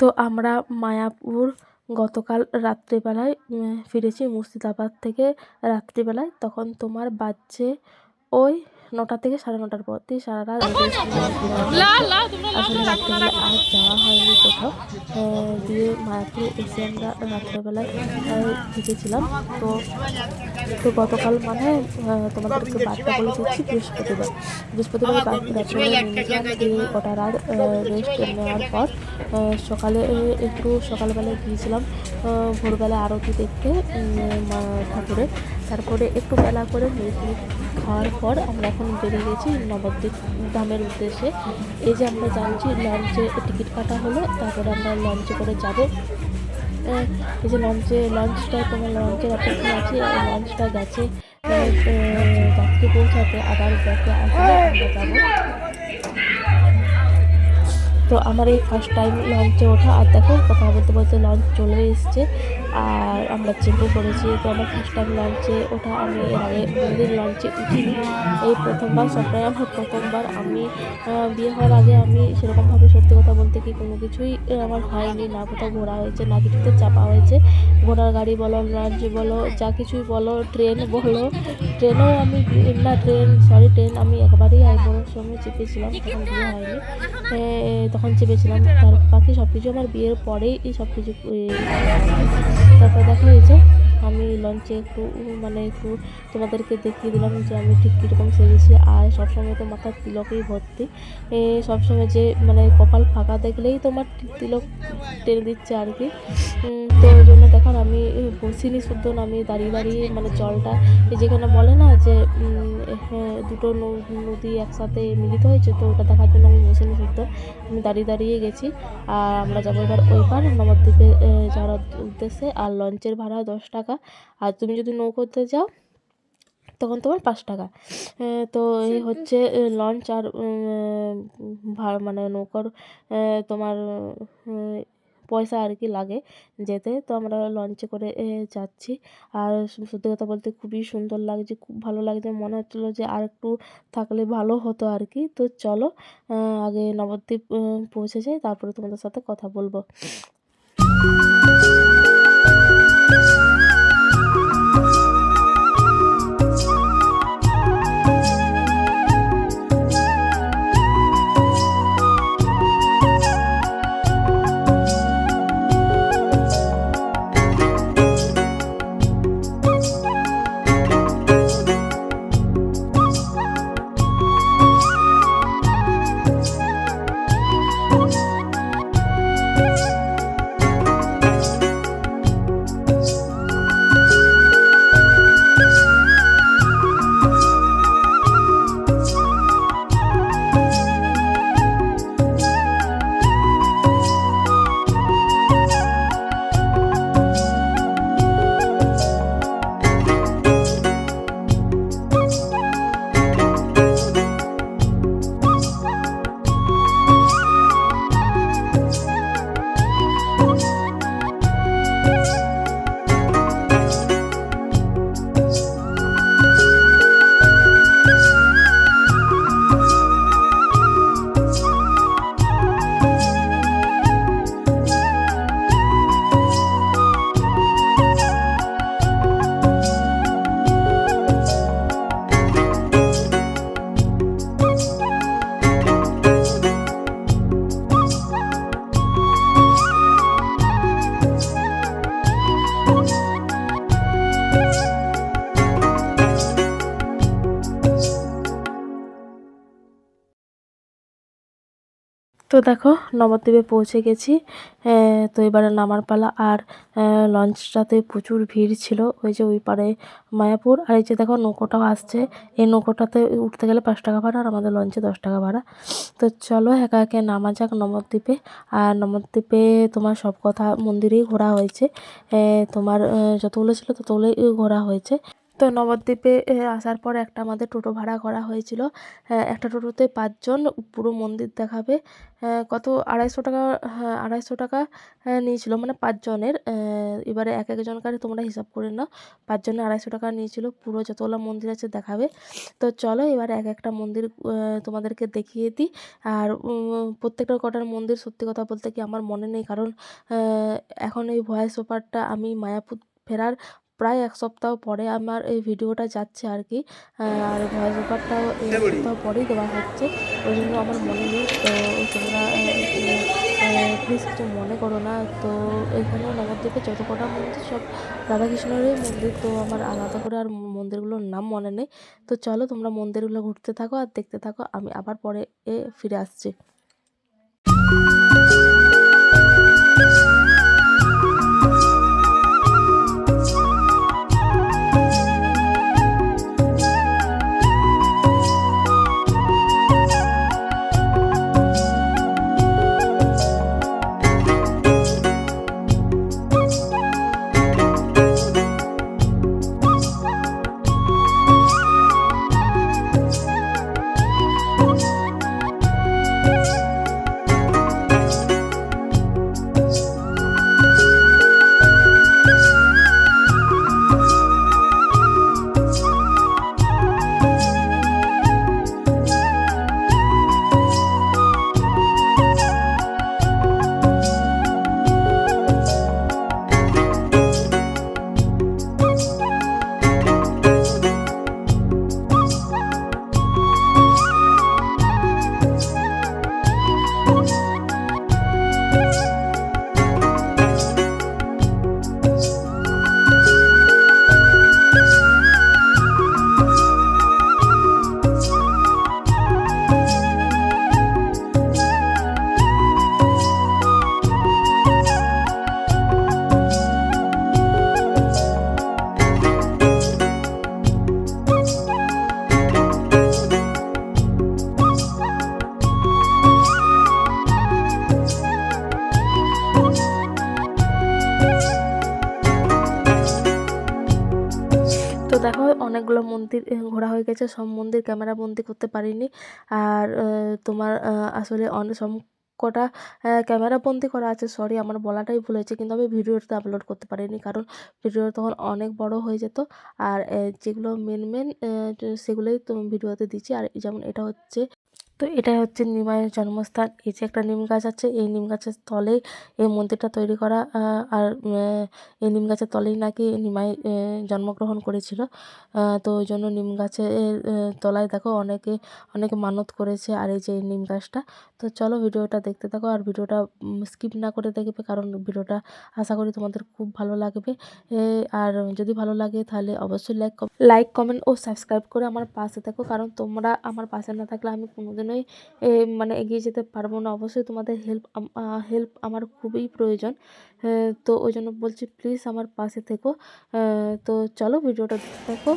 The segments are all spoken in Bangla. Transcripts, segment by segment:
তো আমরা মায়াপুর গতকাল রাত্রিবেলায় ফিরেছি মুর্শিদাবাদ থেকে রাত্রিবেলায়। তখন তোমার বাজছে ওই নটা থেকে সাড়ে নটার পর দিয়ে সারা রাত। আসলে রাত্রিবেলা আর যাওয়া হয়নি কোথাও। দিয়ে মায়াপুরে এসে আমরা রাত্রেবেলায় আহ, ঢুকেছিলাম। তো তো গতকাল মানে তোমাদেরকে বার্তা বলে দিচ্ছি বৃহস্পতিবার। বৃহস্পতিবার নেমেছিলাম দিয়ে কটা রাত রেস্ট নেওয়ার পর সকালে একটু সকালবেলায় গিয়েছিলাম ভোরবেলা আরতি দেখতে ঠাকুরের। তারপরে একটু বেলা করে মেঘি খাওয়ার পর আমরা এখন বেরিয়ে গেছি নবদ্বীপ ধামের উদ্দেশ্যে। এই যে আমরা জানছি লঞ্চে টিকিট কাটা হলো তারপরে আমরা লঞ্চে করে যাব। এই যে লঞ্চে লঞ্চটা তোমার লঞ্চের অপেক্ষা আছে, আর লঞ্চটা গেছে। যাত্রী পৌঁছাতে আবার ব্যাকে আসলে আমরা যাব। তো আমার এই ফার্স্ট টাইম লঞ্চে ওঠা। আর দেখো কথা বলতে বলতে লঞ্চ চলে এসছে। আর আমরা চেপে করেছি তো আমার ফার্স্ট টাইম লঞ্চে ওঠা। আমি এর আগে কোনোদিন লঞ্চে উঠিনি। এই প্রথমবার সবটাই আমার প্রথমবার। আমি বিয়ে হওয়ার আগে আমি সেরকমভাবে সত্যি কথা বলতে কি কোনো কিছুই আমার হয়নি। না কোথাও ঘোরা হয়েছে না কিছুতে চাপা হয়েছে। ঘোড়ার গাড়ি বলো লঞ্চ বলো যা কিছুই বলো ট্রেন বলো। ট্রেনেও আমি না ট্রেন সরি ট্রেন আমি একবারই এক বড়োর সঙ্গে চেপেছিলাম তখন বিয়ে হয়নি। এ, তখন চেপেছিলাম, তার বাকি সব কিছু আমার বিয়ের পরেই এই সব কিছু তারপর দেখা হয়েছে। আমি লঞ্চে একটু মানে একটু তোমাদেরকে দেখিয়ে দিলাম যে আমি ঠিক কীরকম সেজেছি। আর সবসময় তো মাথার তিলকেই ভর্তি। সবসময় যে মানে কপাল ফাঁকা দেখলেই তোমার তিলক টেনে দিচ্ছে আর কি। তো ওই জন্য দেখার আমি বসিনি শুদ্ধ আমি দাঁড়িয়ে দাঁড়িয়ে মানে জলটা যেখানে বলে না যে দুটো নদী একসাথে মিলিত হয়েছে, তো ওটা দেখার জন্য আমি বসিনি শুদ্ধ, আমি দাঁড়িয়ে দাঁড়িয়ে গেছি। আর আমরা যাব এবার ওই পার নবদ্বীপে যাওয়ার উদ্দেশ্যে, আর লঞ্চের ভাড়া দশ টাকা, আর তুমি যদি নৌকোতে যাও, তখন তোমার পাঁচ টাকা। তো এই হচ্ছে লঞ্চ আর মানে নৌকার তোমার পয়সা আর কি লাগে যেতে। তো আমরা লঞ্চে করে যাচ্ছি। আর সত্যি কথা বলতে খুবই সুন্দর লাগছে, খুব ভালো লাগছে। মনে হচ্ছিল যে আর একটু থাকলে ভালো হতো আর কি তো চলো আগে নবদ্বীপ পৌঁছে যাই, তারপরে তোমাদের সাথে কথা বলব। তো দেখো, নবদ্বীপে পৌঁছে গেছি। তো এবারে নামার পালা আর লঞ্চটাতে প্রচুর ভিড় ছিল ওই যে ওই পারে মায়াপুর। আর এই যে দেখো, নৌকোটাও আসছে। এই নৌকোটাতে উঠতে গেলে পাঁচ টাকা ভাড়া আর আমাদের লঞ্চে দশ টাকা ভাড়া। তো চলো একা একে নামা যাক নবদ্বীপে। আর নবদ্বীপে তোমার সব কথা মন্দিরেই ঘোরা হয়েছে। তোমার যতগুলো ছিল ততগুলোই ঘোরা হয়েছে। তো নবদ্বীপে আসার পর একটা আমাদের টোটো ভাড়া করা হয়েছিল। হ্যাঁ একটা টোটোতে পাঁচজন পুরো মন্দির দেখাবে। কত? আড়াইশো টাকা হ্যাঁ আড়াইশো টাকা নিয়েছিল। মানে পাঁচজনের এবারে এক একজনকার তোমরা হিসাব করে নাও। পাঁচজনের আড়াইশো টাকা নিয়েছিল। পুরো যতগুলো মন্দির আছে দেখাবে। তো চলো এবার এক একটা মন্দির তোমাদেরকে দেখিয়ে দিই। আর প্রত্যেকটা কটার মন্দির সত্যি কথা বলতে কি আমার মনে নেই। কারণ এখন এই ভয়েস ওভারটা আমি মায়াপুর ফেরার প্রায় এক সপ্তাহ পরে আমার এই ভিডিওটা যাচ্ছে আর কি আর ভয়েস ওভারটাও এক সপ্তাহ পরেই দেওয়া হচ্ছে। ওই জন্য আমার মনে নেই তো তোমরা প্লিজ কিছু মনে করো না। তো এখানে নবদ্বীপে যত কটা মন্দির সব রাধাকৃষ্ণেরই মন্দির তো আমার আলাদা করে আর মন্দিরগুলোর নাম মনে নেই। তো চলো তোমরা মন্দিরগুলো ঘুরতে থাকো আর দেখতে থাকো আমি আবার পরে এ ফিরে আসছি। গেছে সব মন্দির ক্যামেরা বন্দি করতে পারিনি। আর তোমার আসলে অনেক সব কটা ক্যামেরা বন্দি করা আছে সরি আমার বলাটাই ভুল হয়েছে, কিন্তু আমি ভিডিওটা আপলোড করতে পারিনি, কারণ ভিডিও তখন অনেক বড় হয়ে যেত। আর যেগুলো মেন মেন সেগুলোই তো ভিডিওতে দিচ্ছি। আর যেমন এটা হচ্ছে তো এটাই হচ্ছে নিমাইয়ের জন্মস্থান। এই যে একটা নিম গাছ আছে, এই নিম গাছের তলেই এই মন্দিরটা তৈরি করা আর এই নিম গাছের তলেই নাকি নিমাই জন্মগ্রহণ করেছিল। তো ওই জন্য নিম গাছের তলায় দেখো অনেকে অনেকে মানত করেছে আর এই যে নিম গাছটা। তো চলো ভিডিওটা দেখতে থাকো আর ভিডিওটা স্কিপ না করে দেখবে কারণ ভিডিওটা আশা করি তোমাদের খুব ভালো লাগবে। আর যদি ভালো লাগে তাহলে অবশ্যই লাইক লাইক কমেন্ট ও সাবস্ক্রাইব করে আমার পাশে থাকো। কারণ তোমরা আমার পাশে না থাকলে আমি কোনোদিনই মানে এগিয়ে যেতে পারব না। অবশ্যই তোমাদের হেল্প হেল্প আমার খুবই প্রয়োজন। তো ওই জন্য বলছি প্লিজ আমার পাশে থেকো। তো চলো ভিডিওটা দেখো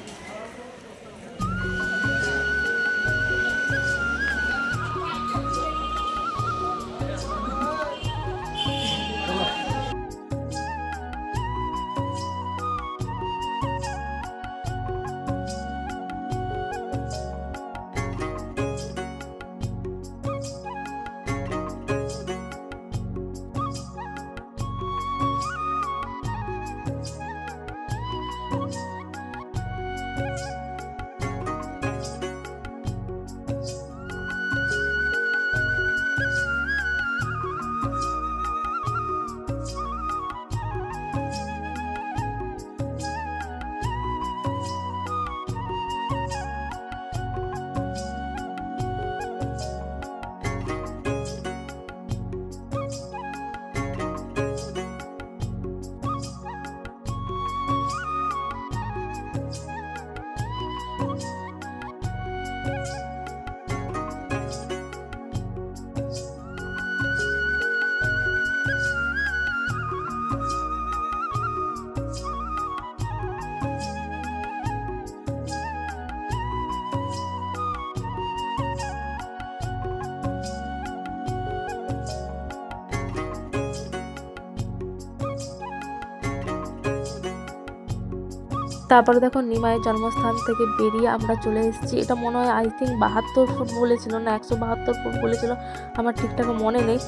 তারপরে দেখো নিমাইয়ের জন্মস্থান থেকে বেরিয়ে আমরা চলে এসেছি। এটা মনে হয় আই থিঙ্ক বাহাত্তর ফুট বলেছিল না, একশো বাহাত্তর ফুট বলেছিল, আমার ঠিকঠাক মনে নেই।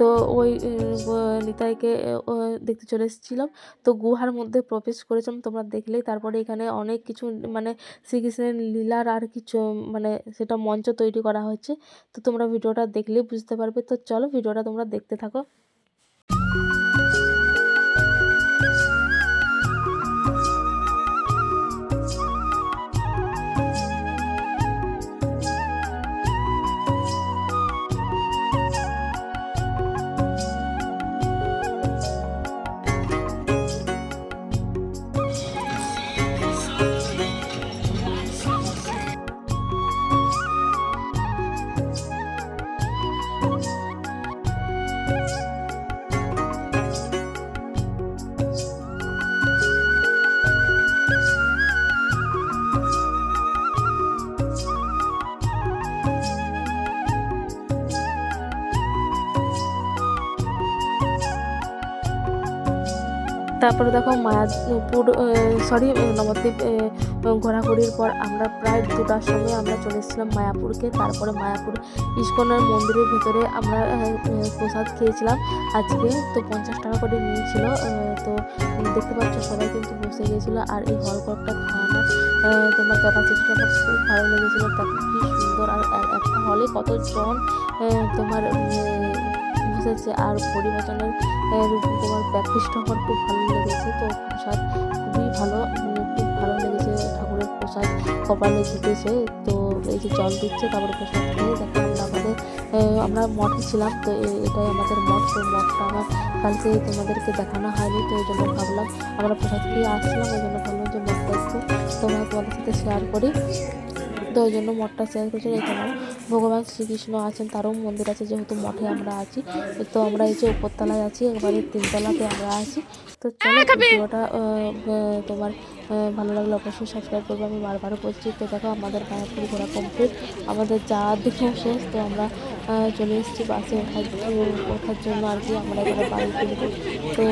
তো ওই নিতাইকে দেখতে চলে এসেছিলাম। তো গুহার মধ্যে প্রবেশ করেছিলাম, তোমরা দেখলেই। তারপরে এখানে অনেক কিছু মানে শ্রীকৃষ্ণের লীলার আর কিছু মানে সেটা মঞ্চ তৈরি করা হয়েছে। তো তোমরা ভিডিওটা দেখলেই বুঝতে পারবে। তো চলো ভিডিওটা তোমরা দেখতে থাকো। তারপরে দেখো মায়াপুর সরি নবদ্বীপ ঘোরাঘুরির পর আমরা প্রায় দুটার সময় আমরা চলে এসেছিলাম মায়াপুরকে। তারপরে মায়াপুর ইস্কনের মন্দিরের ভেতরে আমরা প্রসাদ খেয়েছিলাম। আজকে তো পঞ্চাশ টাকা করে নিয়েছিল তো দেখতে পাচ্ছ সবাই কিন্তু বসে গিয়েছিল আর এই হলঘরটা খাওয়ানোর তোমার ক্যাপাসিটিটা খুব ভালো লেগেছিলো। দেখো কি সুন্দর আর একটা হলে কতজন তোমার বসেছে আর পরিবেশনের তোমার প্র্যাকটিসটা আমার খুব ভালো লেগেছে। তো প্রসাদ খুবই ভালো উম, খুব ভালো লেগেছে ঠাকুরের প্রসাদ কপালে জিতেছে তো এই যে জল দিচ্ছে তারপরে প্রসাদ খেয়ে দেখো আমরা আমাদের আমরা মঠে ছিলাম। তো এটাই আমাদের মঠ। তো মঠটা আমার কালকে তোমাদেরকে দেখানো হয়নি তো ওই জন্য ভাবলাম আমরা প্রসাদ খেয়ে আসছিলাম। ওই জন্য ভাবলাম যে মঠটা একটু তোমরা তোমাদের সাথে শেয়ার করি। তো ওই জন্য মঠটা শেয়ার করছি। এখানেও ভগবান শ্রীকৃষ্ণ আছেন তারও মন্দির আছে যেহেতু মঠে আমরা আছি। তো আমরা এই যে উপরতলায় আছি একবারে তিনতলাতে আমরা আছি। তো চলো ভিডিওটা আহ, আহ, তোমার ভালো লাগলে অবশ্যই সাবস্ক্রাইব করব। আমি বারবার বলছি তো দেখো আমাদের মায়াপুর ঘোরা কমপ্লিট আমাদের যাওয়ার দিকেও শেষ তো আমরা চলে এসেছি বাসে ওঠার ওঠার জন্য আর কি আমরা এবারে বাড়ি ফিরবো। তো